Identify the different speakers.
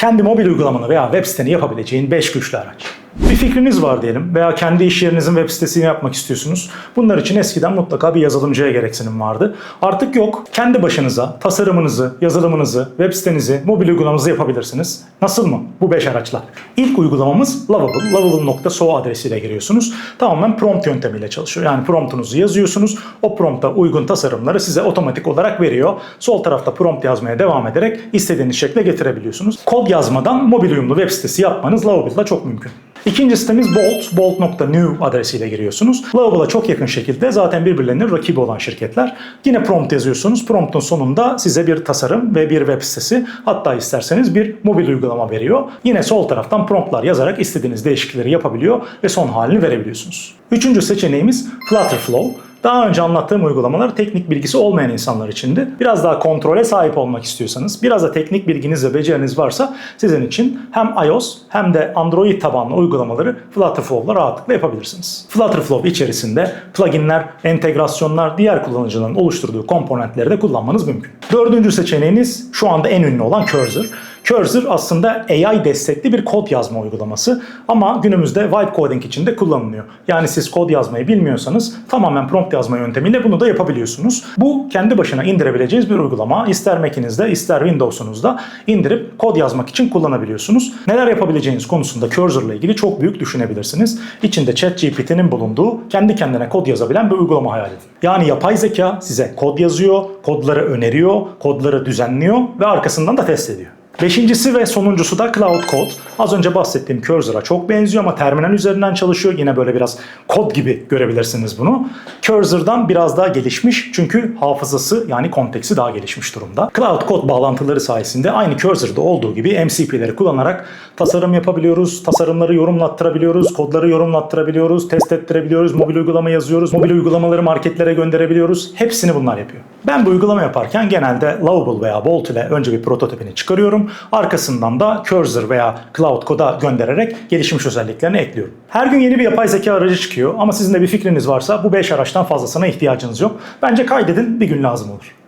Speaker 1: kendi mobil uygulamanı veya web siteni yapabileceğin 5 güçlü araç. Fikriniz var diyelim veya kendi iş yerinizin web sitesini yapmak istiyorsunuz. Bunlar için eskiden mutlaka bir yazılımcıya gereksinim vardı. Artık yok. Kendi başınıza tasarımınızı, yazılımınızı, web sitenizi, mobil uygulamanızı yapabilirsiniz. Nasıl mı? Bu 5 araçlar. İlk uygulamamız Lovable. Lovable.so adresiyle giriyorsunuz. Tamamen prompt yöntemiyle çalışıyor. Yani promptunuzu yazıyorsunuz. O prompta uygun tasarımları size otomatik olarak veriyor. Sol tarafta prompt yazmaya devam ederek istediğiniz şekle getirebiliyorsunuz. Kod yazmadan mobil uyumlu web sitesi yapmanız Lovable'da çok mümkün. İkinci sitemiz Bolt, bolt.new adresiyle giriyorsunuz. Lovable'a çok yakın şekilde zaten birbirlerinin rakibi olan şirketler. Yine prompt yazıyorsunuz. Promptun sonunda size bir tasarım ve bir web sitesi hatta isterseniz bir mobil uygulama veriyor. Yine sol taraftan promptlar yazarak istediğiniz değişiklikleri yapabiliyor ve son halini verebiliyorsunuz. Üçüncü seçeneğimiz Flutterflow. Daha önce anlattığım uygulamalar teknik bilgisi olmayan insanlar içindi. Biraz daha kontrole sahip olmak istiyorsanız, biraz da teknik bilginiz ve beceriniz varsa sizin için hem iOS hem de Android tabanlı uygulamaları Flutterflow'la rahatlıkla yapabilirsiniz. Flutterflow içerisinde pluginler, entegrasyonlar, diğer kullanıcıların oluşturduğu komponentleri de kullanmanız mümkün. Dördüncü seçeneğiniz şu anda en ünlü olan Cursor. Cursor aslında AI destekli bir kod yazma uygulaması ama günümüzde vibe coding için de kullanılıyor. Yani siz kod yazmayı bilmiyorsanız tamamen prompt yazma yöntemiyle bunu da yapabiliyorsunuz. Bu kendi başına indirebileceğiniz bir uygulama. İster Mac'inizde ister Windows'unuzda indirip kod yazmak için kullanabiliyorsunuz. Neler yapabileceğiniz konusunda Cursor ile ilgili çok büyük düşünebilirsiniz. İçinde ChatGPT'nin bulunduğu kendi kendine kod yazabilen bir uygulama hayal edin. Yani yapay zeka size kod yazıyor, kodları öneriyor, kodları düzenliyor ve arkasından da test ediyor. Beşincisi ve sonuncusu da Cloud Code. Az önce bahsettiğim Cursor'a çok benziyor ama terminal üzerinden çalışıyor. Yine böyle biraz kod gibi görebilirsiniz bunu. Cursor'dan biraz daha gelişmiş çünkü hafızası yani konteksi daha gelişmiş durumda. Cloud Code bağlantıları sayesinde aynı Cursor'da olduğu gibi MCP'leri kullanarak tasarım yapabiliyoruz, tasarımları yorumlattırabiliyoruz, kodları yorumlattırabiliyoruz, test ettirebiliyoruz, mobil uygulama yazıyoruz, mobil uygulamaları marketlere gönderebiliyoruz. Hepsini bunlar yapıyor. Ben bu uygulama yaparken genelde Lovable veya Bolt ile önce bir prototipini çıkarıyorum. Arkasından da Cursor veya Cloud Code'a göndererek gelişmiş özelliklerini ekliyorum. Her gün yeni bir yapay zeka aracı çıkıyor ama sizin de bir fikriniz varsa bu 5 araçtan fazlasına ihtiyacınız yok. Bence kaydedin bir gün lazım olur.